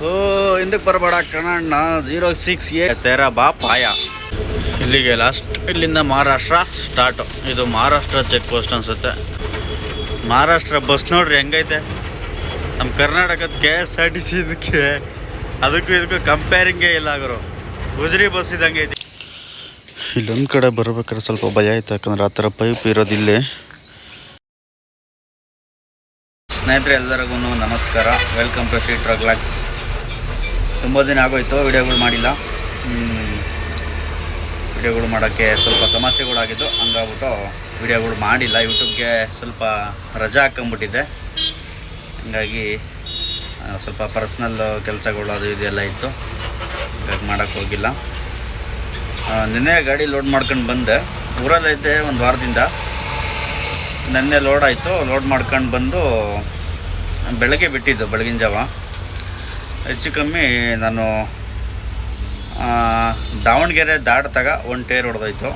ಹಿಂದಕ್ಕೆ ಬರಬೇಡ ಕಣ್ಣ ಜೀರೋ ಸಿಕ್ಸ್ ಎ ತೆರ ಬಾ ಪಾಯ ಇಲ್ಲಿಗೆ ಲಾಸ್ಟ್ ಇಲ್ಲಿಂದ ಮಹಾರಾಷ್ಟ್ರ ಸ್ಟಾರ್ಟು ಇದು ಮಹಾರಾಷ್ಟ್ರ ಚೆಕ್ ಪೋಸ್ಟ್ ಅನ್ಸುತ್ತೆ. ಮಹಾರಾಷ್ಟ್ರ ಬಸ್ ನೋಡ್ರಿ ಹೆಂಗೈತೆ? ನಮ್ಮ ಕರ್ನಾಟಕದ K S R T C ಇದಕ್ಕೆ ಅದಕ್ಕೂ ಇದಕ್ಕೂ ಕಂಪೇರಿಂಗೇ ಇಲ್ಲ ಗುರು. ಗುಜರಿ ಬಸ್ ಇದ್ದಂಗೆ ಐತಿ. ಇಲ್ಲೊಂದು ಕಡೆ ಬರ್ಬೇಕಾದ್ರೆ ಸ್ವಲ್ಪ ಭಯ ಆಯ್ತು ಯಾಕಂದ್ರೆ ಆ ಥರ ಪೈಪ್ ಇರೋದಿಲ್ಲ ಸ್ನೇಹಿತರೆ ಎಲ್ಲರಿಗೂ ನಮಸ್ಕಾರ. ವೆಲ್ಕಮ್ ಟು ಶ್ರೀ ಟ್ರಗ್ಲಾಕ್ಸ್ ತುಂಬ ದಿನ ಆಗೋಯಿತು, ವಿಡಿಯೋಗಳು ಮಾಡಿಲ್ಲ. ವಿಡಿಯೋಗಳು ಮಾಡೋಕ್ಕೆ ಸ್ವಲ್ಪ ಸಮಸ್ಯೆಗಳಾಗಿದ್ದು, ಹಂಗಾಗ್ಬಿಟ್ಟು ವಿಡಿಯೋಗಳು ಮಾಡಿಲ್ಲ. ಯೂಟ್ಯೂಬ್ಗೆ ಸ್ವಲ್ಪ ರಜಾ ಹಾಕ್ಕೊಂಬಿಟ್ಟಿದ್ದೆ. ಹಂಗಾಗಿ ಸ್ವಲ್ಪ ಪರ್ಸ್ನಲ್ ಕೆಲಸಗಳು ಅದು ಇದೆಲ್ಲ ಇತ್ತು. ಹಂಗಾಗಿ ಮಾಡೋಕ್ಕೆ ಹೋಗಿಲ್ಲ. ನಿನ್ನೆ ಗಾಡಿ ಲೋಡ್ ಮಾಡ್ಕೊಂಡು ಬಂದೆ. ಊರಲ್ಲಿದ್ದೆ ಒಂದು ವಾರದಿಂದ. ನೆನ್ನೆ ಲೋಡ್ ಆಯಿತು. ಲೋಡ್ ಮಾಡ್ಕೊಂಡು ಬಂದು ಬೆಳಗ್ಗೆ ಬಿಟ್ಟಿದ್ದು, ಬೆಳಗಿನ ಜಾವ. ಹೆಚ್ಚು ಕಮ್ಮಿ ನಾನು ದಾವಣಗೆರೆ ದಾಟ್ದಾಗ ಒಂದು ಟೈರ್ ಹೊಡೆದೋಯ್ತು.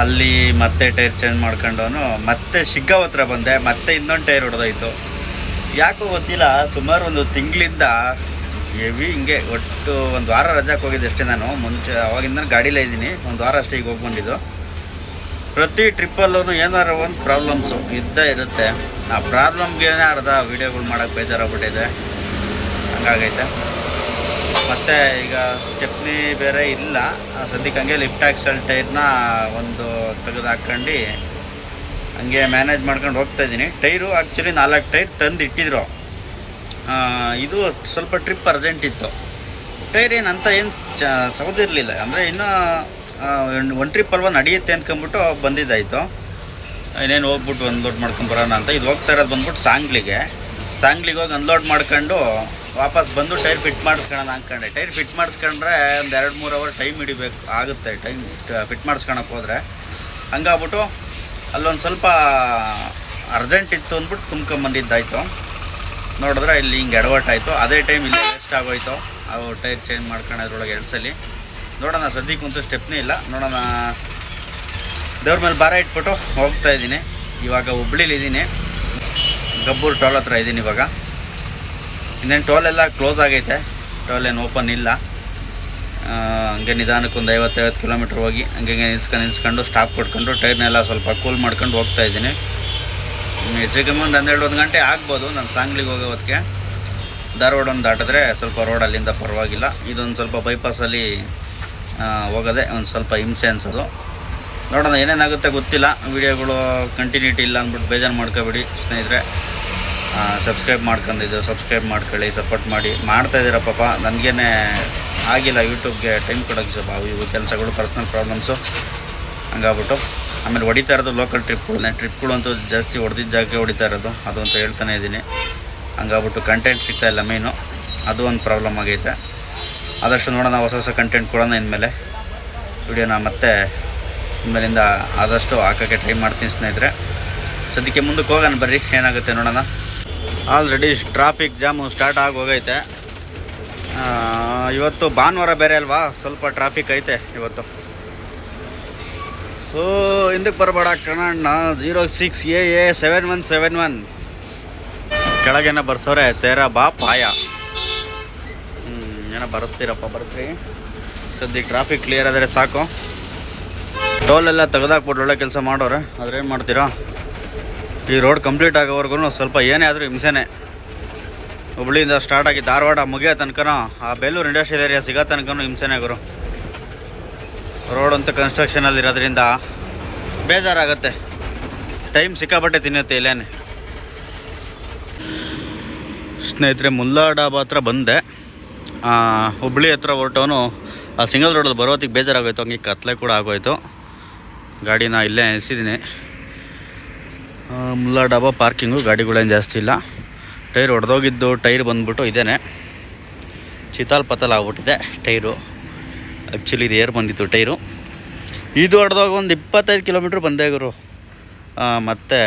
ಅಲ್ಲಿ ಮತ್ತೆ ಟೈರ್ ಚೇಂಜ್ ಮಾಡ್ಕೊಂಡು ಮತ್ತೆ ಶಿಗ್ಗಾಂವ್ ಹತ್ರ ಬಂದೆ, ಮತ್ತೆ ಇನ್ನೊಂದು ಟೈರ್ ಹೊಡೆದೋಯ್ತು. ಯಾಕೋ ಗೊತ್ತಿಲ್ಲ, ಸುಮಾರು ಒಂದು ತಿಂಗಳಿಂದ ಹೆವಿ ಹಿಂಗೆ, ಒಟ್ಟು ಒಂದು ವಾರ ರಜಾಕ್ಕೆ ಹೋಗಿದ್ದೆ ಅಷ್ಟೇ ನಾನು. ಮುಂಚೆ ಅವಾಗಿಂದ ಗಾಡೀಲೇ ಇದ್ದೀನಿ, ಒಂದು ವಾರ ಅಷ್ಟೇ ಈಗ ಹೋಗಿ ಬಂದಿದ್ದು ಪ್ರತಿ ಟ್ರಿಪ್ಪಲ್ಲೂ ಏನಾರ ಒಂದು ಪ್ರಾಬ್ಲಮ್ಸು ಇದ್ದೇ ಇರುತ್ತೆ. ಆ ಪ್ರಾಬ್ಲಮ್ಗೆ ಅರ್ಧ ವೀಡಿಯೋಗಳು ಮಾಡೋಕ್ಕೆ ಬೇಜಾರಾಗ್ಬಿಟ್ಟಿದೆ. ಹಂಗಾಗೈತೆ ಮತ್ತು ಈಗ ಸ್ಟೆಪ್ನಿ ಬೇರೆ ಇಲ್ಲ. ಸದ್ಯಕ್ಕೆ ಹಂಗೆ ಲಿಫ್ಟ್ ಆಕ್ಸಲ್ ಟೈರ್ನ ಒಂದು ತೆಗೆದು ಹಾಕ್ಕೊಂಡು ಹಂಗೆ ಮ್ಯಾನೇಜ್ ಮಾಡ್ಕೊಂಡು ಹೋಗ್ತಾ ಇದ್ದೀನಿ. ಟೈರು ಆ್ಯಕ್ಚುಲಿ ನಾಲ್ಕು ಟೈರ್ ತಂದು ಇಟ್ಟಿದ್ರು ಇದು ಸ್ವಲ್ಪ ಟ್ರಿಪ್ ಅರ್ಜೆಂಟ್ ಇತ್ತು. ಟೈರ್ ಏನು ಅಂತ ಏನು ಚ, ಸೌದಿರಲಿಲ್ಲ. ಅಂದರೆ ಇನ್ನೂ ಒನ್ ಟ್ರಿಪ್ ಅಲ್ವ ನಡೆಯುತ್ತೆ ಅಂದ್ಕೊಂಬಿಟ್ಟು ಬಂದಿದ್ದಾಯಿತು. ಇನ್ನೇನು ಹೋಗ್ಬಿಟ್ಟು ಒಂದು ಅನ್ಲೋಡ್ ಮಾಡ್ಕೊಂಬರೋಣ ಅಂತ. ಇದು ಹೋಗ್ತಾ ಇರೋದು ಬಂದ್ಬಿಟ್ಟು ಸಾಂಗ್ಲಿಗೆ ಸಾಂಗ್ಲಿಗೆ ಹೋಗಿ ಅನ್ಲೋಡ್ ಮಾಡ್ಕೊಂಡು ವಾಪಸ್ ಬಂದು ಟೈರ್ ಫಿಟ್ ಮಾಡಿಸ್ಕೊಳ್ಳೋಣ ಅಂದ್ಕೊಂಡೆ ಟೈರ್ ಫಿಟ್ ಮಾಡಿಸ್ಕೊಂಡ್ರೆ ಒಂದು ಎರಡು ಮೂರು ಅವರ್ ಟೈಮ್ ಹಿಡಿಬೇಕು, ಆಗುತ್ತೆ ಟೈಮ್ ಫಿಟ್ ಮಾಡಿಸ್ಕೊಳಕ್ಕೆ ಹೋದರೆ. ಹಂಗಾಗ್ಬಿಟ್ಟು ಅಲ್ಲೊಂದು ಸ್ವಲ್ಪ ಅರ್ಜೆಂಟ್ ಇತ್ತು ಅಂದ್ಬಿಟ್ಟು ತುಂಬ್ಕೊಂಬಂದಿದ್ದಾಯಿತು ನೋಡಿದ್ರೆ ಇಲ್ಲಿ ಹಿಂಗೆ ಎಡವಟ್ಟಾಯಿತು. ಅದೇ ಟೈಮ್ ಇಲ್ಲಿ ವೇಸ್ಟ್ ಆಗೋಯ್ತು. ಅವು ಟೈರ್ ಚೇಂಜ್ ಮಾಡ್ಕೊಳೋದ್ರೊಳಗೆ ಎರಡು ಸಲ. ನೋಡೋಣ, ಸದ್ಯಕ್ಕೆ ಕುಂತು ಸ್ಟೆಪ್ನೇ ಇಲ್ಲ. ನೋಡೋಣ. ದೇವ್ರ ಮೇಲೆ ಭಾರ ಇಟ್ಬಿಟ್ಟು ಹೋಗ್ತಾ ಇದ್ದೀನಿ. ಇವಾಗ ಹುಬ್ಳಿಲಿದ್ದೀನಿ ಗಬ್ಬೂರು ಟೋಲ್ ಹತ್ರ ಇದ್ದೀನಿ ಇವಾಗ. ಇನ್ನೇನು ಟೋಲ್ ಎಲ್ಲ ಕ್ಲೋಸ್ ಆಗೈತೆ. ಟೋಲ್ ಏನು ಓಪನ್ ಇಲ್ಲ. ಹಂಗೆ ನಿಧಾನಕ್ಕೆ ಒಂದು ಐವತ್ತೈವತ್ತು ಕಿಲೋಮೀಟ್ರ್ ಹೋಗಿ ಹಂಗೆ ನಿಲ್ಸ್ಕೊಂಡು ನಿಲ್ಸ್ಕೊಂಡು ಸ್ಟಾಪ್ ಕೊಟ್ಕೊಂಡು ಟೈರ್ನೆಲ್ಲ ಸ್ವಲ್ಪ ಕೂಲ್ ಮಾಡ್ಕೊಂಡು ಹೋಗ್ತಾ ಇದ್ದೀನಿ. ಹೆಚ್ಚಿಗೆ ಒಂದು ಹನ್ನೆರಡು ಒಂದು ಗಂಟೆ ಆಗ್ಬೋದು ನಾನು ಸಾಂಗ್ಲಿಗೆ ಹೋಗೋ ಹೊತ್ತಿಗೆ ಧಾರವಾಡ ಒಂದು ದಾಟಿದ್ರೆ ಸ್ವಲ್ಪ ರೋಡ್ ಅಲ್ಲಿಂದ ಪರವಾಗಿಲ್ಲ. ಇದೊಂದು ಸ್ವಲ್ಪ ಬೈಪಾಸಲ್ಲಿ ಹೋಗೋದೆ ಒಂದು ಸ್ವಲ್ಪ ಹಿಂಸೆ ಅನ್ಸೋದು. ನೋಡೋಣ ಏನೇನಾಗುತ್ತೆ ಗೊತ್ತಿಲ್ಲ. ವೀಡಿಯೋಗಳು ಕಂಟಿನ್ಯೂಟಿ ಇಲ್ಲ ಅಂದ್ಬಿಟ್ಟು ಬೇಜಾರು ಮಾಡ್ಕೋಬೇಡಿ ಸ್ನೇಹಿತರೆ. ಸಬ್ಸ್ಕ್ರೈಬ್ ಮಾಡ್ಕೊಂಡಿದ್ದು ಸಬ್ಸ್ಕ್ರೈಬ್ ಮಾಡ್ಕೊಳ್ಳಿ ಸಪೋರ್ಟ್ ಮಾಡಿ. ಮಾಡ್ತಾ ಇದ್ದೀರ ಪಾಪ? ನನಗೇನೆ ಆಗಿಲ್ಲ ಯೂಟ್ಯೂಬ್ಗೆ ಟೈಮ್ ಕೊಡೋಕ್ಕೆ ಸ್ವಲ್ಪ ಇವು ಕೆಲಸಗಳು ಪರ್ಸ್ನಲ್ ಪ್ರಾಬ್ಲಮ್ಸು ಹಂಗಾಗ್ಬಿಟ್ಟು ಆಮೇಲೆ ಹೊಡಿತಾ ಇರೋದು ಲೋಕಲ್ ಟ್ರಿಪ್ಗಳನ್ನೇ ಟ್ರಿಪ್ಗಳಂತೂ ಜಾಸ್ತಿ ಹೊಡೆದಿದ್ದ ಜಾಗಕ್ಕೆ ಹೊಡಿತಾ ಇರೋದು. ಅದು ಅಂತ ಹೇಳ್ತಾನೆ ಇದ್ದೀನಿ. ಹಂಗಾಗ್ಬಿಟ್ಟು ಕಂಟೆಂಟ್ ಸಿಗ್ತಾ ಇಲ್ಲ ಮೇನು ಅದು ಒಂದು ಪ್ರಾಬ್ಲಮ್ ಆಗೈತೆ. ಆದಷ್ಟು ನೋಡೋಣ ಹೊಸ ಹೊಸ ಕಂಟೆಂಟ್ ಕೊಡೋಣ ಇನ್ಮೇಲೆ. ವಿಡಿಯೋನ ಮತ್ತೆ ಇನ್ಮೇಲಿಂದ ಆದಷ್ಟು ಹಾಕೋಕ್ಕೆ ಟ್ರೈ ಮಾಡ್ತೀನಿ ಸ್ನೇಹಿತರೆ. ಸದ್ಯಕ್ಕೆ ಮುಂದಕ್ಕೆ ಹೋಗೋಣ ಬರ್ರಿ. ಏನಾಗುತ್ತೆ ನೋಡೋಣ. ಆಲ್ರೆಡಿ ಟ್ರಾಫಿಕ್ ಜಾಮು ಸ್ಟಾರ್ಟ್ ಆಗಿ ಹೋಗೈತೆ. ಇವತ್ತು ಭಾನುವಾರ ಬೇರೆ ಅಲ್ವಾ? ಸ್ವಲ್ಪ ಟ್ರಾಫಿಕ್ ಐತೆ ಇವತ್ತು. ಸೋ ಹಿಂದಕ್ಕೆ ಬರಬೇಡ ಕಣಣ್ಣ. Zero six A A seven one seven one ಕೆಳಗೇನ ಬರ್ಸೋರೆ, ತೇರ ಬಾ ಪಾಯ ಹ್ಞೂ ಏನೋ ಬರೆಸ್ತೀರಪ್ಪ ಬರ್ತೀರಿ ಸದ್ಯ ಟ್ರಾಫಿಕ್ ಕ್ಲಿಯರ್ ಆದರೆ ಸಾಕು. ಟೋಲ್ ಎಲ್ಲ ತೆಗೆದಾಕ್ಬಿಟ್ಟು ಒಳ್ಳೆ ಕೆಲಸ ಮಾಡೋರೆ. ಏನು ಮಾಡ್ತೀರಾ? ಈ ರೋಡ್ ಕಂಪ್ಲೀಟ್ ಆಗೋವರೆಗೂ ಸ್ವಲ್ಪ ಏನೇ ಆದರೂ ಹಿಂಸೆನೆ. ಹುಬ್ಳಿಯಿಂದ ಸ್ಟಾರ್ಟ್ ಆಗಿ ಧಾರವಾಡ ಮುಗಿಯೋ ತನಕ ಆ ಬೇಲೂರು ಇಂಡಸ್ಟ್ರಿಯಲ್ ಏರಿಯಾ ಸಿಗೋ ತನಕನೂ ಹಿಂಸೆನೇ ಗುರು. ರೋಡ್ ಅಂತ ಕನ್ಸ್ಟ್ರಕ್ಷನಲ್ಲಿ ಇರೋದ್ರಿಂದ ಬೇಜಾರಾಗುತ್ತೆ. ಟೈಮ್ ಸಿಕ್ಕಾಪಟ್ಟೆ ತಿನ್ನುತ್ತೆ ಇಲ್ಲೇನೆ. ಸ್ನೇಹಿತರೆ ಮುಲ್ಲಾ ಡಾಬಾ ಹತ್ರ ಬಂದೆ. ಹುಬ್ಳಿ ಹತ್ರ ಹೊರಟವನು ಆ ಸಿಂಗಲ್ ರೋಡಲ್ಲಿ ಬರೋತ್ತಿಗೆ ಬೇಜಾರಾಗೋಯ್ತು. ಹಂಗೆ ಕತ್ಲೆ ಕೂಡ ಆಗೋಯ್ತು. ಗಾಡಿನ ಇಲ್ಲೇ ನಿಲ್ಸಿದ್ದೀನಿ ಮುಲ್ಲಾ ಡಾಬಾ ಪಾರ್ಕಿಂಗು ಗಾಡಿಗಳೇನು ಜಾಸ್ತಿ ಇಲ್ಲ. ಟೈರ್ ಹೊಡೆದೋಗಿದ್ದು ಟೈರ್ ಬಂದ್ಬಿಟ್ಟು ಇದೇ ಚಿತಾಲ್ ಪತಲ್ ಆಗ್ಬಿಟ್ಟಿದೆ ಟೈರು. ಆ್ಯಕ್ಚುಲಿ ಇದು ಏರ್ ಬಂದಿತ್ತು ಟೈರು. ಇದು ಹೊಡೆದೋಗ ಒಂದು ಇಪ್ಪತ್ತೈದು ಕಿಲೋಮೀಟ್ರ್ ಬಂದೇ ಗುರು. ಮತ್ತು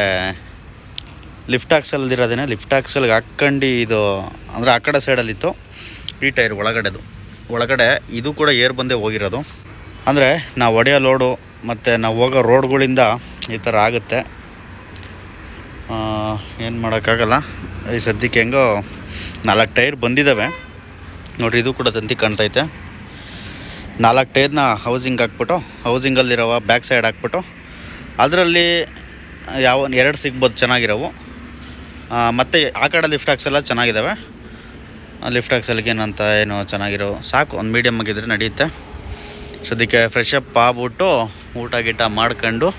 ಲಿಫ್ಟ್ ಹಾಕ್ಸಲ್ದಿರೋದೇನೆ, ಲಿಫ್ಟ್ ಹಾಕ್ಸಲ್ಗೆ ಹಾಕ್ಕಂಡು ಇದು, ಅಂದರೆ ಆ ಕಡೆ ಸೈಡಲ್ಲಿತ್ತು. ಈ ಟೈರ್ ಒಳಗಡೆದು. ಒಳಗಡೆ ಇದು ಕೂಡ ಏರ್ ಬಂದೇ ಹೋಗಿರೋದು. ಅಂದರೆ ನಾವು ಒಡೆಯೋ ಲೋಡು ಮತ್ತು ನಾವು ಹೋಗೋ ರೋಡ್ಗಳಿಂದ ಈ ಥರ ಆಗುತ್ತೆ. ಏನು ಮಾಡೋಕ್ಕಾಗಲ್ಲ. ಈ ಸದ್ಯಕ್ಕೆ ಹೆಂಗೋ ನಾಲ್ಕು ಟೈರ್ ಬಂದಿದ್ದಾವೆ ನೋಡಿರಿ, ಇದು ಕೂಡ ತಂತಿ ಕಾಣ್ತೈತೆ. ನಾಲ್ಕು ಟೈರ್ನ ಹೌಸಿಂಗ್ ಹಾಕ್ಬಿಟ್ಟು ಹೌಸಿಂಗಲ್ಲಿರೋ ಬ್ಯಾಕ್ ಸೈಡ್ ಹಾಕ್ಬಿಟ್ಟು, ಅದರಲ್ಲಿ ಯಾವ, ಎರಡು ಸಿಗ್ಬೋದು, ಚೆನ್ನಾಗಿರೋವು. ಮತ್ತು ಆ ಕಡೆ ಲಿಫ್ಟ್ ಹಾಕ್ಸೆಲ್ಲ ಚೆನ್ನಾಗಿದ್ದಾವೆ ಲಿಫ್ಟ್ ಹಾಕ್ಸಲ್ಗೆ ಏನಂತ ಏನು ಚೆನ್ನಾಗಿರೋ ಸಾಕು, ಒಂದು ಮೀಡಿಯಮ್ ಆಗಿದ್ರೆ ನಡೆಯುತ್ತೆ. ಸದ್ಯಕ್ಕೆ ಫ್ರೆಶ್ ಅಪ್ ಆಗ್ಬಿಟ್ಟು ಊಟ ಗೀಟ ಮಾಡ್ಕೊಂಡು,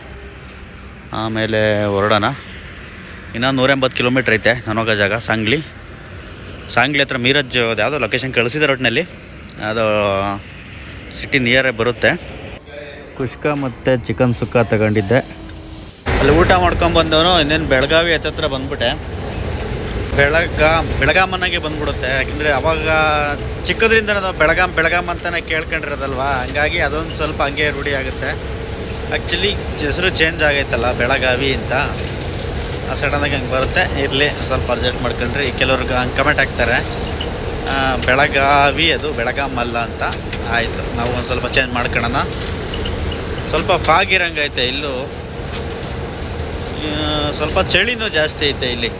ಆಮೇಲೆ ಹೊರಡೋಣ. ಇನ್ನು ನೂರೆಂಬತ್ತು ಕಿಲೋಮೀಟ್ರ್ ಐತೆ ನನಗ ಜಾಗ ಸಾಂಗ್ಲಿ. ಸಾಂಗ್ಲಿ ಹತ್ರ ಮೀರಜ್ ಯಾವುದೋ ಲೊಕೇಶನ್ ಕಳಿಸಿದ ರೋಡ್ನಲ್ಲಿ ಅದು ಸಿಟಿ ನಿಯರೇ ಬರುತ್ತೆ. ಕುಷ್ಕ ಮತ್ತು ಚಿಕನ್ ಸುಕ್ಕ ತಗೊಂಡಿದ್ದೆ. ಅಲ್ಲಿ ಊಟ ಮಾಡ್ಕೊಂಬಂದವನು ಇನ್ನೇನು ಬೆಳಗಾವಿ ಹತ್ತತ್ರ ಬಂದ್ಬಿಟ್ಟೆ. ಬೆಳಗ ಬೆಳಗಾಮನಾಗೆ ಬಂದ್ಬಿಡುತ್ತೆ. ಯಾಕೆಂದರೆ ಅವಾಗ ಚಿಕ್ಕದ್ರಿಂದ ನಾವು ಬೆಳಗಾಂ ಬೆಳಗಾಂ ಅಂತಲೇ ಕೇಳ್ಕೊಂಡಿರೋದಲ್ವಾ? ಹಂಗಾಗಿ ಅದೊಂದು ಸ್ವಲ್ಪ ಹಂಗೆ ರೂಢಿ ಆಗುತ್ತೆ. ಆ್ಯಕ್ಚುಲಿ ಹೆಸರು ಚೇಂಜ್ ಆಗೈತಲ್ಲ ಬೆಳಗಾವಿ ಅಂತ. ಆ ಸಡನ್ನಾಗಿ ಹಂಗೆ ಬರುತ್ತೆ. ಇರಲಿ, ಸ್ವಲ್ಪ ಅರ್ಜೆಂಟ್ ಮಾಡ್ಕೊಂಡ್ರಿ. ಕೆಲವ್ರಿಗೆ ಹಂಗೆ ಕಮೆಂಟ್ ಹಾಕ್ತಾರೆ. ಬೆಳಗಾವಿ ಅದು ಬೆಳಗಾಮಲ್ಲ ಅಂತ. ಆಯಿತು, ನಾವು ಒಂದು ಸ್ವಲ್ಪ ಚೇಂಜ್ ಮಾಡ್ಕೊಳ್ಳೋಣ ಸ್ವಲ್ಪ ಫಾಗ್ ಇರಂಗೈತೆ ಇಲ್ಲೂ. ಸ್ವಲ್ಪ ಚಳಿನೂ ಜಾಸ್ತಿ ಐತೆ ಇಲ್ಲಿ.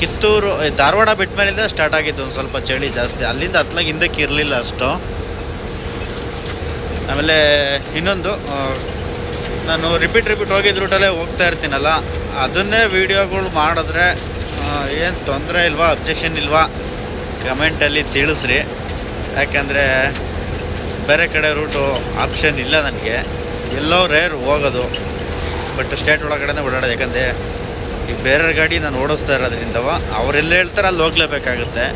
ಕಿತ್ತೂರು ಧಾರವಾಡ ಬಿಟ್ಟ ಮೇಲಿಂದ ಸ್ಟಾರ್ಟ್ ಆಗಿದ್ದು ಒಂದು ಸ್ವಲ್ಪ ಚಳಿ ಜಾಸ್ತಿ. ಅಲ್ಲಿಂದ ಹತ್ಲಾಗ ಹಿಂದಕ್ಕೆ ಇರಲಿಲ್ಲ ಅಷ್ಟು. ಆಮೇಲೆ ಇನ್ನೊಂದು ನಾನು ರಿಪೀಟ್ ರಿಪೀಟ್ ಹೋಗಿದ್ದ ರೂಟಲ್ಲೇ ಹೋಗ್ತಾ ಇರ್ತೀನಲ್ಲ, ಅದನ್ನೇ ವೀಡಿಯೋಗಳು ಮಾಡಿದ್ರೆ ಏನು ತೊಂದರೆ ಇಲ್ವಾ ಅಬ್ಜೆಕ್ಷನ್ ಇಲ್ವಾ ಕಮೆಂಟಲ್ಲಿ ತಿಳಿಸ್ರಿ. ಯಾಕೆಂದರೆ ಬೇರೆ ಕಡೆ ರೂಟು ಆಪ್ಷನ್ ಇಲ್ಲ ನನಗೆ. ಎಲ್ಲೋ ರೇರ್ ಹೋಗೋದು ಬಟ್ ಸ್ಟೇಟ್ ಒಳಗಡೆ ಓಡಾಡೋದು. ಯಾಕಂದರೆ ಈ ಬೇರೆ ಗಾಡಿ ನಾನು ಓಡಿಸ್ತಾ ಇರೋದ್ರಿಂದ ಅವರೆಲ್ಲ ಹೇಳ್ತಾರೆ ಅಲ್ಲಿ ಹೋಗ್ಲೇಬೇಕಾಗುತ್ತೆ.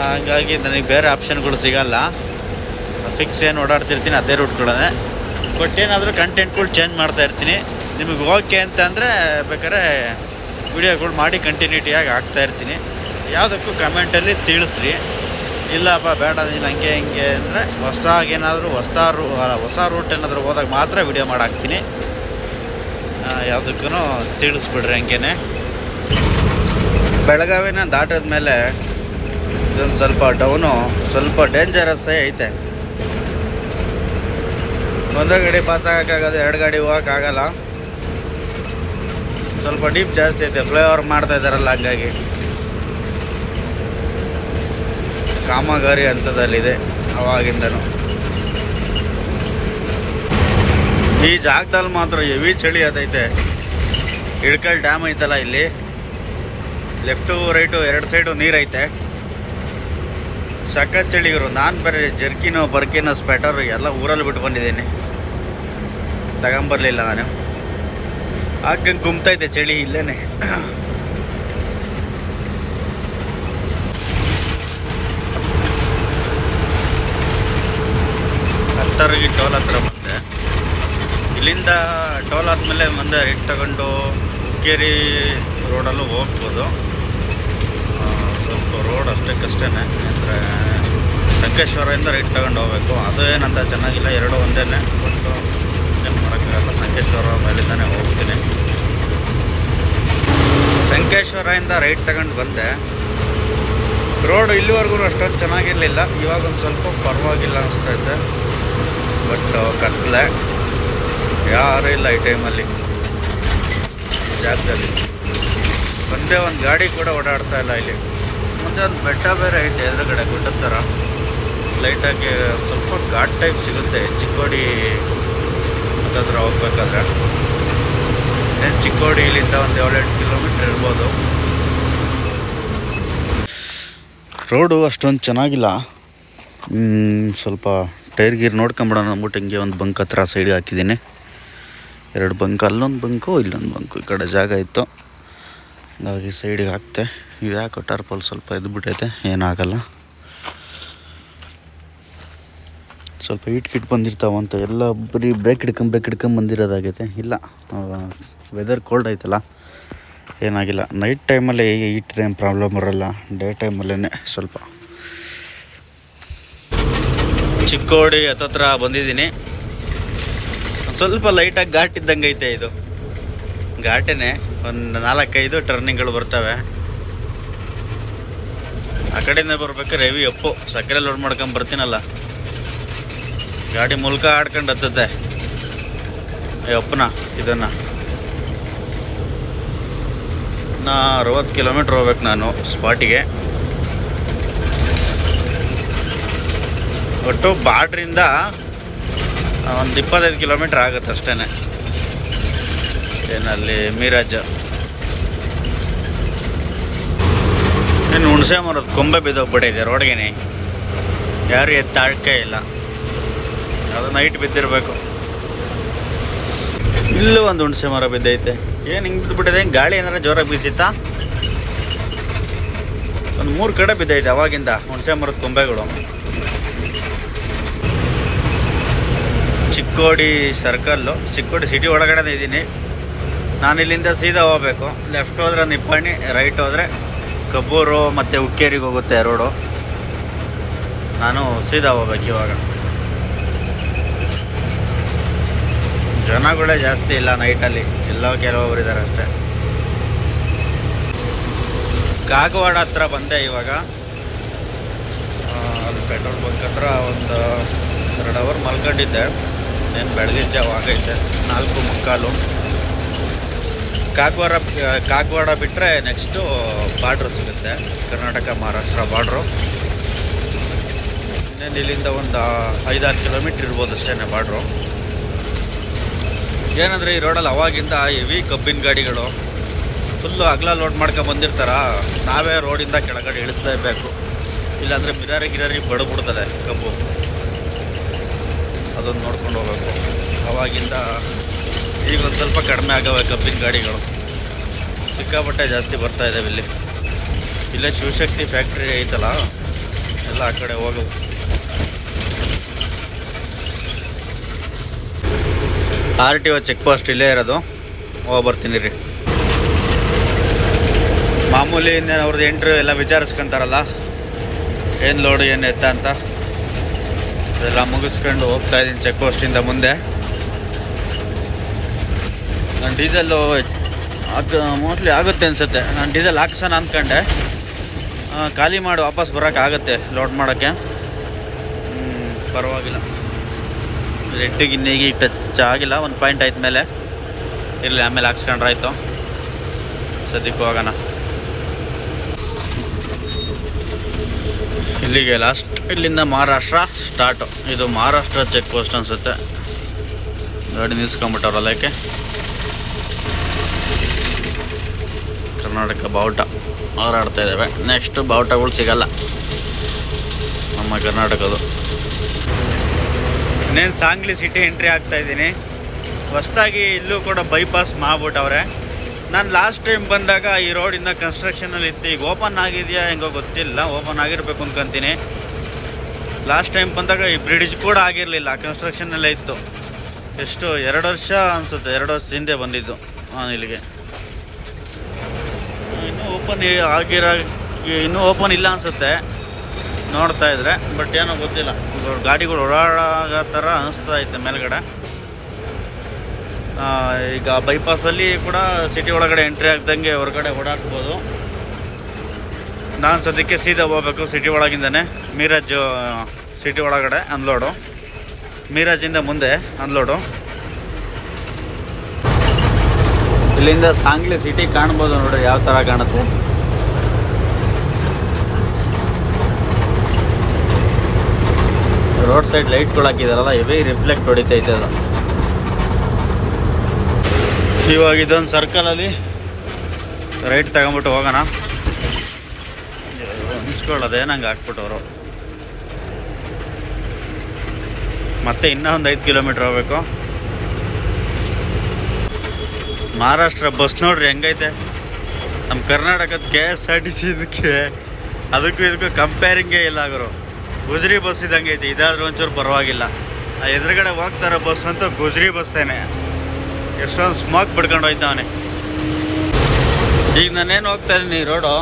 ಹಾಗಾಗಿ ನನಗೆ ಬೇರೆ ಆಪ್ಷನ್ಗಳು ಸಿಗಲ್ಲ. ಫಿಕ್ಸ್ ಏನು ಓಡಾಡ್ತಿರ್ತೀನಿ ಅದೇ ರೂಟ್ಗಳನ್ನೇ ಬಟ್ ಏನಾದರೂ ಕಂಟೆಂಟ್ಗಳು ಚೇಂಜ್ ಮಾಡ್ತಾ ಇರ್ತೀನಿ. ನಿಮಗೆ ಓಕೆ ಅಂತ ಅಂದರೆ ಬೇಕಾದ್ರೆ ವಿಡಿಯೋಗಳು ಮಾಡಿ ಕಂಟಿನ್ಯೂಟಿಯಾಗಿ ಹಾಕ್ತಾ ಇರ್ತೀನಿ. ಯಾವುದಕ್ಕೂ ಕಮೆಂಟಲ್ಲಿ ತಿಳಿಸ್ರಿ. ಇಲ್ಲಪ್ಪ, ಬೇಡ, ನೀನು ಹಂಗೆ, ಹಿಂಗೆ ಅಂದರೆ ಹೊಸದಾಗಿ ಏನಾದರೂ ಹೊಸ ರೂ, ಹೊಸ ರೂಟ್ ಏನಾದರೂ ಹೋದಾಗ ಮಾತ್ರ ವಿಡಿಯೋ ಮಾಡಾಕ್ತೀನಿ ಯಾವುದಕ್ಕೂ ತಿಳಿಸ್ಬಿಡ್ರಿ ಹಂಗೇನೆ. ಬೆಳಗಾವಿನ ದಾಟದ ಮೇಲೆ ಇದೊಂದು ಸ್ವಲ್ಪ ಡೌನು ಸ್ವಲ್ಪ ಡೇಂಜರಸ್ಸೇ ಐತೆ. ಒಂದೇ ಗಾಡಿ ಪಾಸ್ ಆಗೋಕ್ಕಾಗೋದು ಎರಡು ಗಾಡಿ ಹೋಗೋಕ್ಕಾಗಲ್ಲ ಸ್ವಲ್ಪ ಡೀಪ್ ಜಾಸ್ತಿ ಐತೆ ಫ್ಲೈಓವರ್ ಮಾಡ್ತಾ ಇದ್ದಾರಲ್ಲ ಹಂಗಾಗಿ. ಕಾಮಗಾರಿ ಹಂತದಲ್ಲಿದೆ, ಅವಾಗಿಂದನು. ಈ ಜಾಗದಲ್ಲಿ ಮಾತ್ರ ಹೆವಿ ಚಳಿ ಅದೈತೆ ಹಿಡ್ಕಲ್ ಡ್ಯಾಮ್ ಐತಲ್ಲ ಇಲ್ಲಿ. ಲೆಫ್ಟು ರೈಟು ಎರಡು ಸೈಡು ನೀರೈತೆ. ಸಖತ್ ಚಳಿ ಇರು ನಾನು ಬೇರೆ ಜರ್ಕಿನೋ, ಬರ್ಕಿನೋ ಸ್ವೆಟರು ಎಲ್ಲ ಊರಲ್ಲಿ ಬಿಟ್ಟು ಬಂದಿದ್ದೀನಿ. ತಗೊಂಬರ್ಲಿಲ್ಲ ನಾನು. ಹಾಕಂಗೆ ಗುಮ್ತೈತೆ ಚಳಿ ಇಲ್ಲೇನೆ. ಹತ್ತರಿಗೆ ಟೋಲ್ ಹತ್ರ ಬಂದೆ. ಇಲ್ಲಿಂದ ಟೋಲ್ ಆದಮೇಲೆ ಮುಂದೆ ರೈಟ್ ತಗೊಂಡು ಹುಕ್ಕೇರಿ ರೋಡಲ್ಲೂ ಹೋಗ್ಬೋದು. ಸ್ವಲ್ಪ ರೋಡ್ ಅಷ್ಟಕ್ಕಷ್ಟೇ ಅಂದರೆ ಸಂಕೇಶ್ವರದಿಂದ ರೈಟ್ ತಗೊಂಡು ಹೋಗ್ಬೇಕು. ಅದು ಏನಂತ ಚೆನ್ನಾಗಿಲ್ಲ, ಎರಡು ಒಂದೇ ಬಟ್ ಮೇಲೆ ಸಂಕೇಶ್ವರ ಮೇಲಿಂದಾನೆ ಹೋಗ್ತೀನಿ. ಸಂಕೇಶ್ವರದಿಂದ ರೈಟ್ ತಗೊಂಡು ಬಂದೆ. ರೋಡ್ ಇಲ್ಲಿವರೆಗೂ ಅಷ್ಟೊಂದು ಚೆನ್ನಾಗಿರಲಿಲ್ಲ. ಇವಾಗ ಒಂದು ಸ್ವಲ್ಪ ಪರವಾಗಿಲ್ಲ ಅನಿಸ್ತೈತೆ. ಬಟ್ ಕತ್ಲೆ. ಯಾರೂ ಇಲ್ಲ ಈ ಟೈಮಲ್ಲಿ ಜಾಗದಲ್ಲಿ. ಒಂದೇ ಒಂದು ಗಾಡಿ ಕೂಡ ಓಡಾಡ್ತಾ ಇಲ್ಲ ಇಲ್ಲಿ. ಮುಂದೆ ಒಂದು ಬೆಟ್ಟ ಬೇರೆ ಐತೆ ಎದುರುಗಡೆ ಗುಡ್ಡದ ಥರ ಲೈಟಾಗಿ ಸ್ವಲ್ಪ ಘಾಟ್ ಟೈಪ್ ಸಿಗುತ್ತೆ. ಚಿಕ್ಕೋಡಿ ಹತ್ತತ್ರ ಹೋಗ್ಬೇಕಾದ್ರೆ. ಏನು ಚಿಕ್ಕೋಡಿ ಇಲ್ಲಿಂದ ಒಂದು ಏಳೆಂಟು ಕಿಲೋಮೀಟ್ರ್ ಇರ್ಬೋದು. ರೋಡು ಅಷ್ಟೊಂದು ಚೆನ್ನಾಗಿಲ್ಲ. ಸ್ವಲ್ಪ ಟೈರ್ ಗೀರ್ ನೋಡ್ಕೊಂಬಿಡೋಣ ಅಂದ್ಬಿಟ್ಟು ಹಿಂಗೆ ಒಂದು ಬಂಕ್ ಹತ್ರ ಸೈಡಿಗೆ ಹಾಕಿದ್ದೀನಿ. ಎರಡು ಬಂಕ್, ಅಲ್ಲೊಂದು ಬಂಕು, ಇಲ್ಲೊಂದು ಬಂಕು, ಈ ಕಡೆ ಜಾಗ ಇತ್ತು. ಹಾಗಾಗಿ ಸೈಡಿಗೆ ಹಾಕ್ತೆ. ಇದು ಯಾಕೋ ಟರ್ಪಲ್ ಸ್ವಲ್ಪ ಎದ್ಬಿಟ್ಟೈತೆ, ಏನಾಗಲ್ಲ. ಸ್ವಲ್ಪ ಹೀಟ್ ಕಿಟ್ ಬಂದಿರ್ತಾವಂತ ಎಲ್ಲ ಬರೀ ಬ್ರೇಕ್ ಹಿಡ್ಕೊಂಡ್ ಬ್ರೇಕ್ ಹಿಡ್ಕೊಂಡು ಬಂದಿರೋದಾಗೈತೆ. ಇಲ್ಲ ವೆದರ್ ಕೋಲ್ಡ್ ಐತಲ್ಲ ಏನಾಗಿಲ್ಲ. ನೈಟ್ ಟೈಮಲ್ಲಿ ಏನು ಪ್ರಾಬ್ಲಮ್ ಬರೋಲ್ಲ ಡೇ ಟೈಮಲ್ಲೇ ಸ್ವಲ್ಪ. ಚಿಕ್ಕೋಡಿ ಹತ್ತತ್ರ ಬಂದಿದ್ದೀನಿ. ಸ್ವಲ್ಪ ಲೈಟಾಗಿ ಘಾಟ್ ಇದ್ದಂಗೆ ಐತೆ ಇದು. ಘಾಟೇನೆ ಒಂದು ನಾಲ್ಕೈದು ಟರ್ನಿಂಗ್ಗಳು ಬರ್ತವೆ. ಆ ಕಡೆಯಿಂದ ಬರ್ಬೇಕಾದ್ರೆ ಹೆವಿ ಅಪ್ಪು. ಸಕ್ಕರೆ ಲೋಡ್ ಮಾಡ್ಕೊಂಡು ಬರ್ತೀನಲ್ಲ. ಗಾಡಿ ಮೂಲಕ ಆಡ್ಕೊಂಡು ಹತ್ತುತ್ತೆ. ಈ ಅಪ್ಪನ, ಇದನ್ನು. ನಾ ಅರವತ್ತು ಕಿಲೋಮೀಟ್ರ್ ಹೋಗ್ಬೇಕು ನಾನು ಸ್ಪಾಟಿಗೆ. ಒಟ್ಟು ಬಾರ್ಡ್ರಿಂದ ಒಂದು ಇಪ್ಪತ್ತೈದು ಕಿಲೋಮೀಟ್ರ್ ಆಗುತ್ತೆ ಅಷ್ಟೇ ಏನಲ್ಲಿ, ಮೀರಾಜ್. ಇನ್ನು ಹುಣಸೆ ಮರದ ಕೊಂಬೆ ಬಿದ್ದೋಗ್ಬಿಟ್ಟಿದೆ ರೋಡ್ಗೆನೆ. ಯಾರು ಎತ್ತಾಳ್ಕೆ ಇಲ್ಲ. ಅದು ನೈಟ್ ಬಿದ್ದಿರಬೇಕು. ಇಲ್ಲೂ ಒಂದು ಹುಣಸೆ ಮರ ಬಿದ್ದೈತೆ. ಏನು ಹಿಂಗೆ ಬಿದ್ದುಬಿಟ್ಟಿದೆ ಗಾಳಿ ಏನಾರ ಜೋರಾಗಿ ಬೀಸಿತ್ತಾ? ಒಂದು ಮೂರು ಕಡೆ ಬಿದ್ದೈತೆ ಅವಾಗಿಂದ ಹುಣಸೆ ಮರದ ಕೊಂಬೆಗಳು. ಚಿಕ್ಕೋಡಿ ಸರ್ಕಲ್ಲು, ಚಿಕ್ಕೋಡಿ ಸಿಟಿ ಒಳಗಡೆ ಇದ್ದೀನಿ ನಾನು ಇಲ್ಲಿಂದ ಸೀದಾ ಹೋಗ್ಬೇಕು. ಲೆಫ್ಟ್ ಹೋದ್ರೆ ನಿಪ್ಪಾಣಿ ರೈಟ್ ಹೋದರೆ ಕಬ್ಬೂರು ಮತ್ತು ಹುಕ್ಕೇರಿಗೆ ಹೋಗುತ್ತೆ ರೋಡು ನಾನು ಸೀದಾ ಹೋಗ್ಬೇಕು ಇವಾಗ. ಜನಗಳೇ ಜಾಸ್ತಿ ಇಲ್ಲ ನೈಟಲ್ಲಿ. ಎಲ್ಲೋ ಕೆಲವೊಬ್ರು ಇದ್ದಾರೆ ಅಷ್ಟೇ. ಕಾಗವಾಡ ಹತ್ರ ಬಂದೆ ಇವಾಗ. ಅಲ್ಲಿ ಪೆಟ್ರೋಲ್ ಬಂಕ್ ಹತ್ರ ಒಂದು ಎರಡು ಅವರ್ ಮಲ್ಕೊಂಡಿದ್ದೆ. ಏನು ಬೆಳಗಿನ ಜಾವ ಆಗೈತೆ ನಾಲ್ಕು ಮುಕ್ಕಾಲು. ಕಾಗವಾಡ ಕಾಗವಾಡ ಬಿಟ್ಟರೆ ನೆಕ್ಸ್ಟು ಬಾರ್ಡ್ರು ಸಿಗುತ್ತೆ. ಕರ್ನಾಟಕ, ಮಹಾರಾಷ್ಟ್ರ ಬಾರ್ಡ್ರು. ಇನ್ನೇನು ಇಲ್ಲಿಂದ ಒಂದು ಐದಾರು ಕಿಲೋಮೀಟ್ರ್ ಇರ್ಬೋದು ಅಷ್ಟೇ ಬಾರ್ಡ್ರು. ಏನಂದರೆ ಈ ರೋಡಲ್ಲಿ ಅವಾಗಿಂದ ಹೆವಿ ಕಬ್ಬಿನ ಗಾಡಿಗಳು, ಫುಲ್ಲು ಅಗಲ ಲೋಡ್ ಮಾಡ್ಕೊಂಡು ಬಂದಿರ್ತಾರ. ನಾವೇ ರೋಡಿಂದ ಕೆಳಗಡೆ ಇಳಿಸ್ತಾ ಇರಬೇಕು. ಇಲ್ಲಾಂದರೆ ಮಿರಾರಿ ಗಿರಾರಿ ಬಡಬಿಡ್ತದೆ ಕಬ್ಬು. ಅದೊಂದು ನೋಡ್ಕೊಂಡು ಹೋಗಬೇಕು. ಅವಾಗಿಂದ ಈಗ ಒಂದು ಸ್ವಲ್ಪ ಕಡಿಮೆ ಆಗವೆ ಕಬ್ಬಿನ ಗಾಡಿಗಳು. ಸಿಕ್ಕಾಪಟ್ಟೆ ಜಾಸ್ತಿ ಬರ್ತಾ ಇದ್ದಾವೆ ಇಲ್ಲಿ. ಇಲ್ಲೇ ಶಿವಶಕ್ತಿ ಫ್ಯಾಕ್ಟ್ರಿ ಐತಲ್ಲ, ಎಲ್ಲ ಆ ಕಡೆ ಹೋಗವು R T O check post ಇಲ್ಲೇ ಇರೋದು. ಹೋಗಿ ಬರ್ತೀನಿ ರೀ. ಮಾಮೂಲಿ ಅವ್ರದ್ದು ಎಂಟ್ರಿ ಎಲ್ಲ ವಿಚಾರಿಸ್ಕೊಂತಾರಲ್ಲ. ಏನು ಲೋಡು, ಏನು ಎತ್ತ ಅಂತ. ಅದೆಲ್ಲ ಮುಗಿಸ್ಕೊಂಡು ಹೋಗ್ತಾ ಇದ್ದೀನಿ ಚೆಕ್ ಪೋಸ್ಟಿಂದ ಮುಂದೆ. ನಾನು ಡೀಸೆಲ್ಲು ಹಾಕ ಮೋಸ್ಟ್ಲಿ ಆಗುತ್ತೆ ಅನಿಸುತ್ತೆ. ನಾನು ಡೀಸೆಲ್ ಹಾಕ್ಸೋಣ ಅಂದ್ಕೊಂಡೆ ಖಾಲಿ ಮಾಡಿ, ವಾಪಸ್ ಬರೋಕ್ಕಾಗತ್ತೆ ಲೋಡ್ ಮಾಡೋಕ್ಕೆ. ಪರವಾಗಿಲ್ಲ. ರೆಟ್ಟಿಗೆ ಇನ್ನೀಗ ಟಚ್ ಆಗಿಲ್ಲ, ಒಂದು ಪಾಯಿಂಟ್ ಆಯ್ತು ಮೇಲೆ. ಇರಲಿ, ಆಮೇಲೆ ಹಾಕ್ಸ್ಕೊಂಡ್ರಾಯ್ತು ಸದ್ಯಕ್ಕೆ ಹೋಗೋಣ. ಇಲ್ಲಿಗೆ ಲಾಸ್ಟ್ ಇಲ್ಲಿಂದ ಮಹಾರಾಷ್ಟ್ರ ಸ್ಟಾರ್ಟು ಇದು ಮಹಾರಾಷ್ಟ್ರ ಚೆಕ್ ಪೋಸ್ಟ್ ಅನಿಸುತ್ತೆ. ಗಾಡಿ ನಿಲ್ಸ್ಕೊಂಬಿಟ್ಟವ್ರಲ್ಲ ಯಾಕೆ? ಕರ್ನಾಟಕ ಬಾವುಟ ಹೋರಾಡ್ತಾ ಇದ್ದಾವೆ ನೆಕ್ಸ್ಟ್ ಬಾವುಟಗಳು ಸಿಗಲ್ಲ. ನಮ್ಮ ಕರ್ನಾಟಕದು ಇನ್ನೇನು ಸಾಂಗ್ಲಿ ಸಿಟಿ ಎಂಟ್ರಿ ಆಗ್ತಾ ಇದ್ದೀನಿ. ಹೊಸ್ದಾಗಿ ಇಲ್ಲೂ ಕೂಡ ಬೈಪಾಸ್ ಮಾಡ್ಬಿಟ್ಟವ್ರೆ. ನಾನು ಲಾಸ್ಟ್ ಟೈಮ್ ಬಂದಾಗ ಈ ರೋಡಿಂದ ಕನ್ಸ್ಟ್ರಕ್ಷನಲ್ಲಿ ಇತ್ತು. ಈಗ ಓಪನ್ ಆಗಿದೆಯಾ ಹೆಂಗೋ ಗೊತ್ತಿಲ್ಲ. ಓಪನ್ ಆಗಿರಬೇಕು ಅನ್ಕೊಂತೀನಿ. ಲಾಸ್ಟ್ ಟೈಮ್ ಬಂದಾಗ ಈ ಬ್ರಿಡ್ಜ್ ಕೂಡ ಆಗಿರಲಿಲ್ಲ. ಕನ್ಸ್ಟ್ರಕ್ಷನಲ್ಲೇ ಇತ್ತು. ಎಷ್ಟು ಎರಡು ವರ್ಷ ಅನಿಸುತ್ತೆ. ಎರಡು ವರ್ಷ ಹಿಂದೆ ಬಂದಿದ್ದು ನಾನು ಇಲ್ಲಿಗೆ. ಇನ್ನೂ ಓಪನ್ ಆಗಿರೋ ಇನ್ನೂ ಓಪನ್ ಇಲ್ಲ ಅನಿಸುತ್ತೆ. ನೋಡ್ತಾ ಇದ್ರೆ, ಬಟ್ ಏನೋ ಗೊತ್ತಿಲ್ಲ. ಗಾಡಿಗಳು ಓಡಾಡೋ ಥರ ಅನಿಸ್ತಾ ಐತೆ ಮೇಲ್ಗಡೆ. ಈಗ ಬೈಪಾಸಲ್ಲಿ ಕೂಡ ಸಿಟಿ ಒಳಗಡೆ ಎಂಟ್ರಿ ಆಗ್ದಂಗೆ ಹೊರಗಡೆ ಓಡಾಡ್ಬೋದು. ನಾನು ಸದ್ಯಕ್ಕೆ ಸೀದಾ ಹೋಗ್ಬೇಕು ಸಿಟಿ ಒಳಗಿಂದನೇ. ಮೀರಾಜ್ ಸಿಟಿ ಒಳಗಡೆ ಅನ್ಲೋಡು ಮೀರಾಜಿಂದ ಮುಂದೆ ಅನ್ಲೋಡು ಇಲ್ಲಿಂದ ಸಾಂಗ್ಲಿ ಸಿಟಿ ಕಾಣ್ಬೋದು ನೋಡಿ ಯಾವ ಥರ ಕಾಣುತ್ತೆ. ರೋಡ್ ಸೈಡ್ ಲೈಟ್ಗಳು ಹಾಕಿದಾರಲ್ಲ ಇವೇ ರಿಫ್ಲೆಕ್ಟ್ ಹೊಡಿತೈತೆ ಅದು. ಇವಾಗ ಇದೊಂದು ಸರ್ಕಲಲ್ಲಿ ರೈಟ್ ತಗೊಂಬಿಟ್ಟು ಹೋಗೋಣ. ಹಂಚ್ಕೊಳ್ಳೋದೇ ನಂಗೆ ಹಾಕ್ಬಿಟ್ಟವರು ಮತ್ತೆ ಇನ್ನೂ ಒಂದು ಐದು ಕಿಲೋಮೀಟ್ರ್ ಹೋಗ್ಬೇಕು. ಮಹಾರಾಷ್ಟ್ರ ಬಸ್ ನೋಡ್ರಿ ಹೆಂಗೈತೆ? ನಮ್ಮ ಕರ್ನಾಟಕದ K S R T C ಇದಕ್ಕೆ ಅದಕ್ಕೂ ಇದಕ್ಕೂ ಕಂಪೇರಿಂಗೇ ಇಲ್ಲ ಗುರು. ಗುಜರಿ ಬಸ್ ಇದ್ದಂಗೆ ಐತಿ. ಇದಾದ್ರೂ ಒಂಚೂರು ಪರವಾಗಿಲ್ಲ. ಆ ಎದುರುಗಡೆ ಹೋಗ್ತಾರ ಬಸ್ ಅಂತ ಗುಜರಿ ಬಸ್ಸೇನೆ. ಎಷ್ಟೊಂದು ಸ್ಮೋಕ್ ಬಿಡ್ಕೊಂಡು ಹೋಯ್ತಾವನೆ. ಈಗ ನಾನೇನು ಹೋಗ್ತಾ ಇದ್ದೀನಿ ರೋಡು?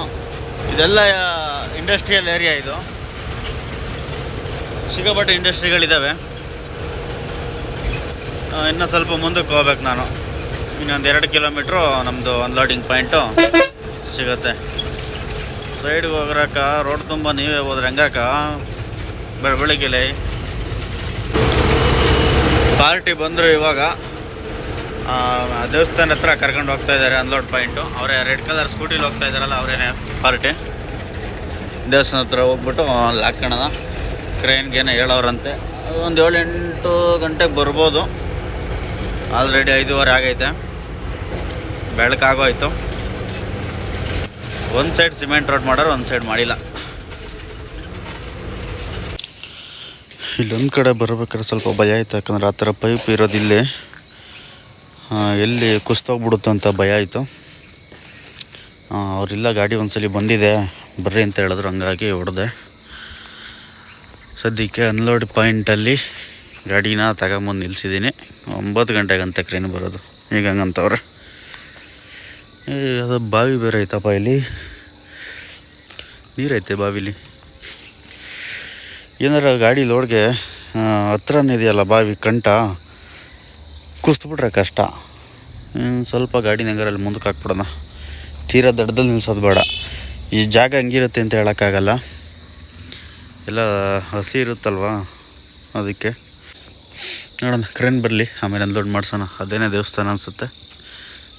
ಇದೆಲ್ಲ ಇಂಡಸ್ಟ್ರಿಯಲ್ ಏರಿಯಾ ಇದು. ಸಿಕ್ಕಾಪಟ್ಟೆ ಇಂಡಸ್ಟ್ರಿಗಳಿದ್ದಾವೆ ಇನ್ನೂ ಸ್ವಲ್ಪ ಮುಂದಕ್ಕೆ ಹೋಗ್ಬೇಕು ನಾನು. ಇನ್ನೊಂದು ಎರಡು ಕಿಲೋಮೀಟ್ರು ನಮ್ಮದು ಅನ್ಲೋಡಿಂಗ್ ಪಾಯಿಂಟು ಸಿಗುತ್ತೆ. ಸೈಡ್ಗೆ ಹೋಗ್ರಕ್ಕ ರೋಡ್ ತುಂಬ ನೀವೇ ಹೋದ್ರೆ ಹೆಂಗಾಕ ಬೆಳ ಬೆಳಿಗ್ಗೆಲೆ ಪಾರ್ಟಿ ಬಂದರು ಇವಾಗ ದೇವಸ್ಥಾನ ಹತ್ರ ಕರ್ಕೊಂಡು ಹೋಗ್ತಾ ಇದ್ದಾರೆ ಅನ್ಲೋಡ್ ಪಾಯಿಂಟು ಅವರೇ ರೆಡ್ ಕಲರ್ ಸ್ಕೂಟಿಲಿ ಹೋಗ್ತಾ ಇದ್ದಾರಲ್ಲ, ಅವರೇನೆ ಪಾರ್ಟಿ. ದೇವಸ್ಥಾನ ಹತ್ರ ಹೋಗ್ಬಿಟ್ಟು ಅಲ್ಲಿ ಹಾಕೋಣ ಕ್ರೈನ್ಗೇನೆ ಹೇಳೋರಂತೆ. ಒಂದು ಏಳು ಎಂಟು ಗಂಟೆಗೆ ಬರ್ಬೋದು. ಆಲ್ರೆಡಿ ಐದೂವರೆ ಆಗೈತೆ. ಬೆಳಕಾಗೋಯ್ತು. ಒಂದು ಸೈಡ್ ಸಿಮೆಂಟ್ ರೋಡ್ ಮಾಡೋರು ಒಂದು ಸೈಡ್ ಮಾಡಿಲ್ಲ. ಇಲ್ಲೊಂದು ಕಡೆ ಬರಬೇಕಾದ್ರೆ ಸ್ವಲ್ಪ ಭಯ ಆಯಿತು ಯಾಕಂದ್ರೆ ಆ ಥರ ಪೈಪ್ ಇರೋದು ಇಲ್ಲಿ. ಆ, ಎಲ್ಲಿ ಕುಸ್ತೋಗ್ಬಿಡುತ್ತೆ ಅಂತ ಭಯ ಆಯಿತು. ಅವರಿಲ್ಲ ಗಾಡಿ ಒಂದ್ಸಲಿ ಬಂದಿದೆ. ಬರ್ರಿ ಅಂತ ಹೇಳಿದ್ರು ಹಂಗಾಗಿ ಹೊಡೆದೆ. ಸದ್ಯಕ್ಕೆ ಅನ್ಲೋಡ್ ಪಾಯಿಂಟಲ್ಲಿ ಗಾಡಿನ ತಗೊಂಬಂದು ನಿಲ್ಲಿಸಿದ್ದೀನಿ ಒಂಬತ್ತು ಅಂತ ಕ್ರೇನ್ ಬರೋದು. ಈಗ ಹಂಗಂತವ್ರೆ. ಅದು ಬಾವಿ ಬೇರೆ ಐತಪ್ಪ ಇಲ್ಲಿ. ನೀರೈತೆ ಬಾವಿಲಿ. ಏನಾರ ಗಾಡಿ ಲೋಡ್ಗೆ ಹತ್ರನೇ ಇದೆಯಲ್ಲ ಬಾವಿ ಕಂಟ ಕುಸ್ತುಬಿಟ್ರೆ ಕಷ್ಟ. ಸ್ವಲ್ಪ ಗಾಡಿ ನಂಗರಲ್ಲಿ ಮುಂದಕ್ಕೆ ಹಾಕ್ಬಿಡೋಣ. ತೀರಾ ದಡ್ಡದಲ್ಲಿ ನಿಲ್ಸೋದು ಬೇಡ. ಈ ಜಾಗ ಹಂಗಿರುತ್ತೆ ಅಂತ ಹೇಳೋಕ್ಕಾಗಲ್ಲ. ಎಲ್ಲ ಹಸಿ ಇರುತ್ತಲ್ವಾ ಅದಕ್ಕೆ. ನೋಡೋಣ, ಕ್ರೇನ್ ಬರಲಿ, ಆಮೇಲೆ ಅನ್ಲೋಡ್ ಮಾಡಿಸೋಣ. ಅದೇನೇ ದೇವಸ್ಥಾನ ಅನಿಸುತ್ತೆ.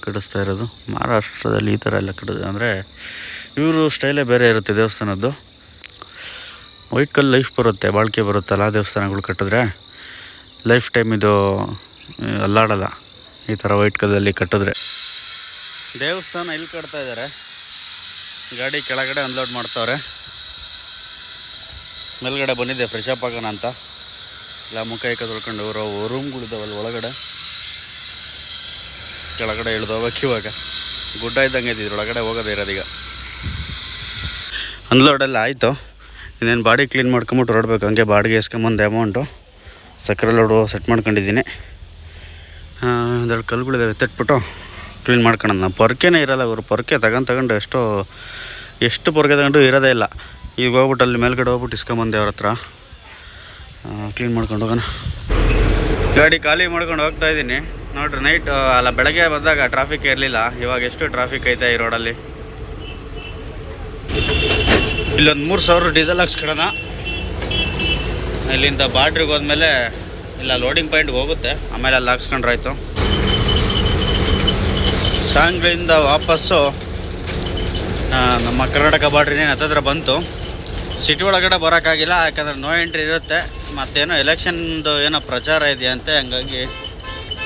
ಕಟ್ಟಿಸ್ತಾ ಇರೋದು. ಮಹಾರಾಷ್ಟ್ರದಲ್ಲಿ ಈ ಥರ ಎಲ್ಲ ಕಟ್ಟಿದೆ ಅಂದರೆ, ಇವರು ಸ್ಟೈಲೇ ಬೇರೆ ಇರುತ್ತೆ ದೇವಸ್ಥಾನದ್ದು. ವೈಟ್ ಕಲ್ ಲೈಫ್ ಬರುತ್ತೆ, ಬಾಳಿಕೆ ಬರುತ್ತಲ್ಲ ದೇವಸ್ಥಾನಗಳು ಕಟ್ಟಿದ್ರೆ. ಲೈಫ್ ಟೈಮ್ ಇದು ಅಲ್ಲಾಡಲ್ಲ, ಈ ಥರ ವೈಟ್ ಕಲ್ಲಲ್ಲಿ ಕಟ್ಟಿದ್ರೆ. ದೇವಸ್ಥಾನ ಇಲ್ಲಿ ಕಟ್ತಾ ಇದ್ದಾರೆ ಗಾಡಿ ಕೆಳಗಡೆ ಅನ್ಲೋಡ್ ಮಾಡ್ತಾವ್ರೆ. ಮೇಲ್ಗಡೆ ಬಂದಿದ್ದೆ ಫ್ರೆಶ್ ಅಪ್ ಆಗೋಣ ಅಂತ. ಇಲ್ಲ, ಮುಖ ಏಕ ತೊಳ್ಕೊಂಡು ಅವರು ರೂಮ್ಗಳಿದ್ದಾವಲ್ಲ ಒಳಗಡೆ. ಕೆಳಗಡೆ ಇಳಿದು ಹೋಗಕ್ಕೆ ಇವಾಗ. ಗುಡ್ಡ ಇದ್ದಂಗೆ ಇದ್ದಿದ್ರು ಒಳಗಡೆ ಹೋಗೋದೇ ಇರೋದೀಗ ಅನ್ಲೋಡೆಲ್ಲ ಆಯಿತು. ಇನ್ನೇನು ಬಾಡಿ ಕ್ಲೀನ್ ಮಾಡ್ಕೊಂಬಿಟ್ಟು ಹೊರಡ್ಬೇಕು. ಹಂಗೆ ಬಾಡಿಗೆ ಇಸ್ಕೊಂಬಂದು ಅಮೌಂಟು ಸಕ್ಕರೆ ಲೋಡು ಸೆಟ್ ಮಾಡ್ಕೊಂಡಿದ್ದೀನಿ. ಒಂದೆರಡು ಕಲ್ಗಳಿದ್ದಾವೆ ತಟ್ಬಿಟ್ಟು ಕ್ಲೀನ್ ಮಾಡ್ಕೊಳ್ಳೋಣ ಪೊರ್ಕೆನೇ ಇರೋಲ್ಲ ಅವರು ಪೊರ್ಕೆ ತಗೊಂಡು ತಗೊಂಡು ಎಷ್ಟೋ, ಎಷ್ಟು ಪೊರ್ಕೆ ತಗೊಂಡು ಇರೋದೇ ಇಲ್ಲ. ಈಗ ಹೋಗ್ಬಿಟ್ಟು ಅಲ್ಲಿ ಮೇಲ್ಗಡೆ ಹೋಗ್ಬಿಟ್ಟು ಇಸ್ಕೊಂಬಂದೆ ಅವ್ರ ಹತ್ರ. ಕ್ಲೀನ್ ಮಾಡ್ಕೊಂಡು ಹೋಗೋಣ. ಗಾಡಿ ಖಾಲಿ ಮಾಡ್ಕೊಂಡು ಹೋಗ್ತಾ ಇದ್ದೀನಿ. ನೋಡ್ರಿ ನೈಟ್ ಅಲ್ಲ ಬೆಳಗ್ಗೆ ಬಂದಾಗ ಟ್ರಾಫಿಕ್ ಇರಲಿಲ್ಲ ಇವಾಗ ಎಷ್ಟು ಟ್ರಾಫಿಕ್ ಐತೆ ಈ ರೋಡಲ್ಲಿ ಇಲ್ಲೊಂದು ಮೂರು ಸಾವಿರ ಡೀಸೆಲ್ ಹಾಕ್ಸ್ಕೊಳೋಣ ಇಲ್ಲಿಂದ ಬಾಡ್ರಿಗೆ ಹೋದ್ಮೇಲೆ ಇಲ್ಲ ಲೋಡಿಂಗ್ ಪಾಯಿಂಟ್ಗೆ ಹೋಗುತ್ತೆ. ಆಮೇಲೆ ಅಲ್ಲಿ ಹಾಕ್ಸ್ಕೊಂಡ್ರಾಯ್ತು ಸಾಂಗ್ಲಿಂದ ವಾಪಸ್ಸು ನಮ್ಮ ಕರ್ನಾಟಕ ಬಾಡ್ರಿನೇ ಹತ್ತತ್ರ ಬಂತು. ಸಿಟಿ ಒಳಗಡೆ ಬರೋಕ್ಕಾಗಿಲ್ಲ, ಯಾಕಂದರೆ ನೋ ಎಂಟ್ರಿ ಇರುತ್ತೆ. ಮತ್ತೇನೋ ಎಲೆಕ್ಷನ್ದು ಏನೋ ಪ್ರಚಾರ ಇದೆಯಂತೆ ಹಂಗಾಗಿ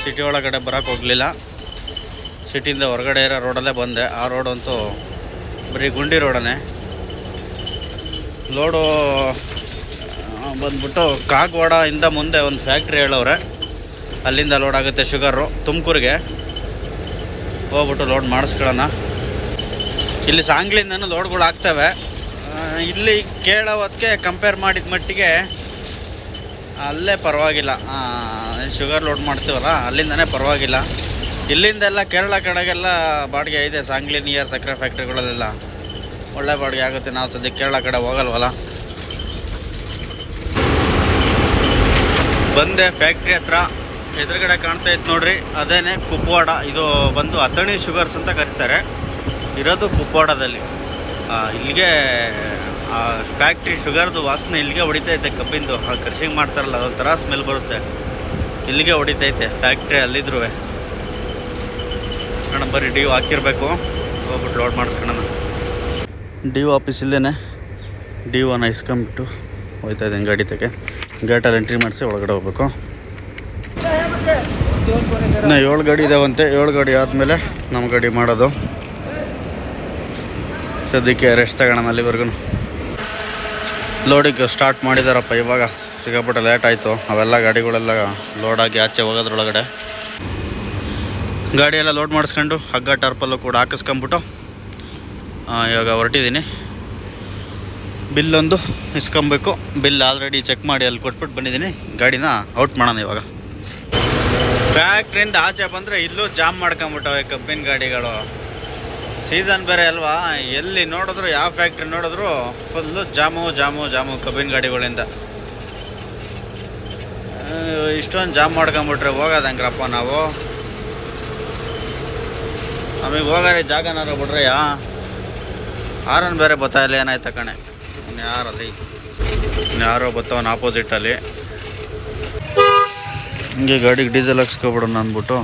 ಸಿಟಿ ಒಳಗಡೆ ಬರೋಕ್ಕೆ ಹೋಗಲಿಲ್ಲ. ಸಿಟಿಯಿಂದ ಹೊರಗಡೆ ಇರೋ ರೋಡಲ್ಲೇ ಬಂದೆ. ಆ ರೋಡಂತೂ ಬರೀ ಗುಂಡಿ ರೋಡನೇ ಲೋಡು ಬಂದ್ಬಿಟ್ಟು ಇಂದ ಮುಂದೆ ಒಂದು ಫ್ಯಾಕ್ಟ್ರಿ ಹೇಳವ್ರೆ. ಅಲ್ಲಿಂದ ಲೋಡ್ ಆಗುತ್ತೆ ಶುಗರು, ತುಮಕೂರಿಗೆ. ಹೋಗ್ಬಿಟ್ಟು ಲೋಡ್ ಮಾಡಿಸ್ಕೊಳ್ಳೋಣ. ಇಲ್ಲಿ ಸಾಂಗ್ಲಿಂದನೂ ಲೋಡ್ಗಳು ಆಗ್ತವೆ. ಇಲ್ಲಿ ಕೇಳೋದಕ್ಕೆ ಕಂಪೇರ್ ಮಾಡಿದ ಮಟ್ಟಿಗೆ ಅಲ್ಲೇ ಪರವಾಗಿಲ್ಲ. ಶುಗರ್ ಲೋಡ್ ಮಾಡ್ತೀವಲ್ಲ, ಅಲ್ಲಿಂದನೇ ಪರವಾಗಿಲ್ಲ. ಇಲ್ಲಿಂದೆಲ್ಲ ಕೇರಳ ಕಡೆಗೆಲ್ಲ ಬಾಡಿಗೆ ಇದೆ ಸಾಂಗ್ಲಿ ನಿಯರ್ ಸಕ್ಕರೆ ಫ್ಯಾಕ್ಟ್ರಿಗಳಲ್ಲೆಲ್ಲ ಒಳ್ಳೆ ಬಾಡಿಗೆ ಆಗುತ್ತೆ. ನಾವು ಸದ್ಯ ಕೇರಳ ಕಡೆ ಹೋಗಲ್ವಲ್ಲ? ಬಂದೆ ಫ್ಯಾಕ್ಟ್ರಿ ಹತ್ರ. ಎದುರುಗಡೆ ಕಾಣ್ತಾ ಇತ್ತು ನೋಡ್ರಿ. ಅದೇನೆ ಕುಪ್ವಾಡ. ಇದು ಬಂದು ಅಥಣಿ ಶುಗರ್ಸ್ ಅಂತ ಕರೀತಾರೆ. ಇರೋದು ಕುಪ್ವಾಡದಲ್ಲಿ. ಇಲ್ಲಿಗೆ ಫ್ಯಾಕ್ಟ್ರಿ ಶುಗರ್ದು ವಾಸನೆ ಇಲ್ಲಿಗೆ ಹೊಡಿತೈತೆ. ಕಬ್ಬಿಂದು ಕೃಷಿಂಗ್ ಮಾಡ್ತಾರಲ್ಲ, ಅದೊಂಥರ ಸ್ಮೆಲ್ ಬರುತ್ತೆ. ಇಲ್ಲಿಗೆ ಹೊಡಿತೈತೆ ಫ್ಯಾಕ್ಟ್ರಿ ಅಲ್ಲಿದ್ರೂ ಮೇಡಮ್ ಬರೀ ಡಿ ಹಾಕಿರ್ಬೇಕು. ಹೋಗ್ಬಿಟ್ಟು ಲೋಡ್ ಮಾಡಿಸ್ಕೊಳ್ಳೋಣ. ಡಿ ಒ ಆಫೀಸ್ ಇಲ್ಲೇ ಡಿ ಒನ ಇಸ್ಕೊಂಬಿಟ್ಟು ಹೋಯ್ತಾ ಇದ್ದೀನಿ ಗಾಡಿ ತೆಗೆ. ಗೇಟಲ್ಲಿ ಎಂಟ್ರಿ ಮಾಡಿಸಿ ಒಳಗಡೆ ಹೋಗ್ಬೇಕು. ಇನ್ನು ಏಳು ಗಾಡಿ ಇದಾವಂತೆ. ಏಳು ಗಾಡಿ ಆದಮೇಲೆ ನಮ್ಮ ಗಾಡಿ ಮಾಡೋದು. ಸದ್ಯಕ್ಕೆ ರೆಸ್ಟ್ ತಗೋಣ ಅಲ್ಲಿವರೆಗೂ. ಲೋಡಿಗೆ ಸ್ಟಾರ್ಟ್ ಮಾಡಿದಾರಪ್ಪ ಇವಾಗ. ಸಿಕ್ಕಾಪಟ್ಟೆ ಲೇಟ್ ಆಯಿತು. ಅವೆಲ್ಲ ಗಾಡಿಗಳೆಲ್ಲ ಲೋಡಾಗಿ ಆಚೆ ಹೋಗೋದ್ರೊಳಗಡೆ. ಗಾಡಿಯೆಲ್ಲ ಲೋಡ್ ಮಾಡಿಸ್ಕೊಂಡು ಹಗ್ಗ, ಟರ್ಪಲ್ಲು ಕೂಡ ಹಾಕಿಸ್ಕೊಂಬಿಟ್ಟು ಇವಾಗ ಹೊರಟಿದ್ದೀನಿ. ಬಿಲ್ಲೊಂದು ಇಸ್ಕೊಬೇಕು. ಬಿಲ್ ಆಲ್ರೆಡಿ ಚೆಕ್ ಮಾಡಿ ಅಲ್ಲಿ ಕೊಟ್ಬಿಟ್ಟು ಬಂದಿದ್ದೀನಿ. ಗಾಡಿನ ಔಟ್ ಮಾಡೋಣ ಇವಾಗ. ಫ್ಯಾಕ್ಟ್ರಿಯಿಂದ ಆಚೆ ಬಂದರೆ ಇಲ್ಲೂ ಜಾಮ್ ಮಾಡ್ಕೊಂಬಿಟ್ಟವೆ ಕಬ್ಬಿನ ಗಾಡಿಗಳು. ಸೀಸನ್ ಬೇರೆ ಅಲ್ವಾ? ಎಲ್ಲಿ ನೋಡಿದ್ರು, ಯಾವ ಫ್ಯಾಕ್ಟ್ರಿ ನೋಡಿದ್ರು ಫುಲ್ಲು ಜಾಮು ಜಾಮು ಜಾಮು ಕಬ್ಬಿನ ಗಾಡಿಗಳಿಂದ. ಇಷ್ಟೊಂದು ಜಾಮ್ ಮಾಡ್ಕೊಂಬಿಟ್ರೆ ಹೋಗೋದು ಹೆಂಗ್ರಪ್ಪ ನಾವು. ನಮಗೆ ಹೋಗಾರೆ ಜಾಗನಾರ ಬಿಡ್ರಯ್ಯ ಆರನ್ ಬೇರೆ ಬತ್ತಾ ಇಲ್ಲ, ಏನಾಯ್ತು ಕಣೆ? ಯಾರಲ್ಲಿ ಇನ್ನು ಯಾರೋ ಆಪೋಸಿಟ್ ಆಪೋಸಿಟಲ್ಲಿ ಹಿಂಗೆ ಗಾಡಿಗೆ ಡೀಸೆಲ್ ಹಾಕ್ಸ್ಕೊಬಿಡೋಣ ಅಂದ್ಬಿಟ್ಟು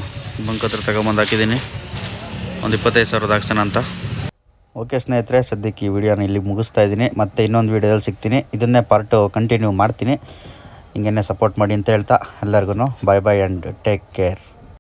ಬಂಕ್ ಹತ್ರ ತಗೊಂಬಂದು ಹಾಕಿದ್ದೀನಿ. ಒಂದು ಇಪ್ಪತ್ತೈದು ಸಾವಿರದ ಹಾಕ್ಸೋಣ ಅಂತ. ಓಕೆ ಸ್ನೇಹಿತರೆ, ಸದ್ಯಕ್ಕೆ ಈ ವಿಡಿಯೋನ ಇಲ್ಲಿ ಮುಗಿಸ್ತಾ ಇದ್ದೀನಿ. ಮತ್ತೆ ಇನ್ನೊಂದು ವಿಡಿಯೋದಲ್ಲಿ ಸಿಗ್ತೀನಿ. ಇದನ್ನೇ ಪಾರ್ಟು ಕಂಟಿನ್ಯೂ ಮಾಡ್ತೀನಿ. ಹಿಂಗೇನೆ ಸಪೋರ್ಟ್ ಮಾಡಿ ಅಂತ ಹೇಳ್ತಾ ಎಲ್ಲರಿಗೂ bye bye and take care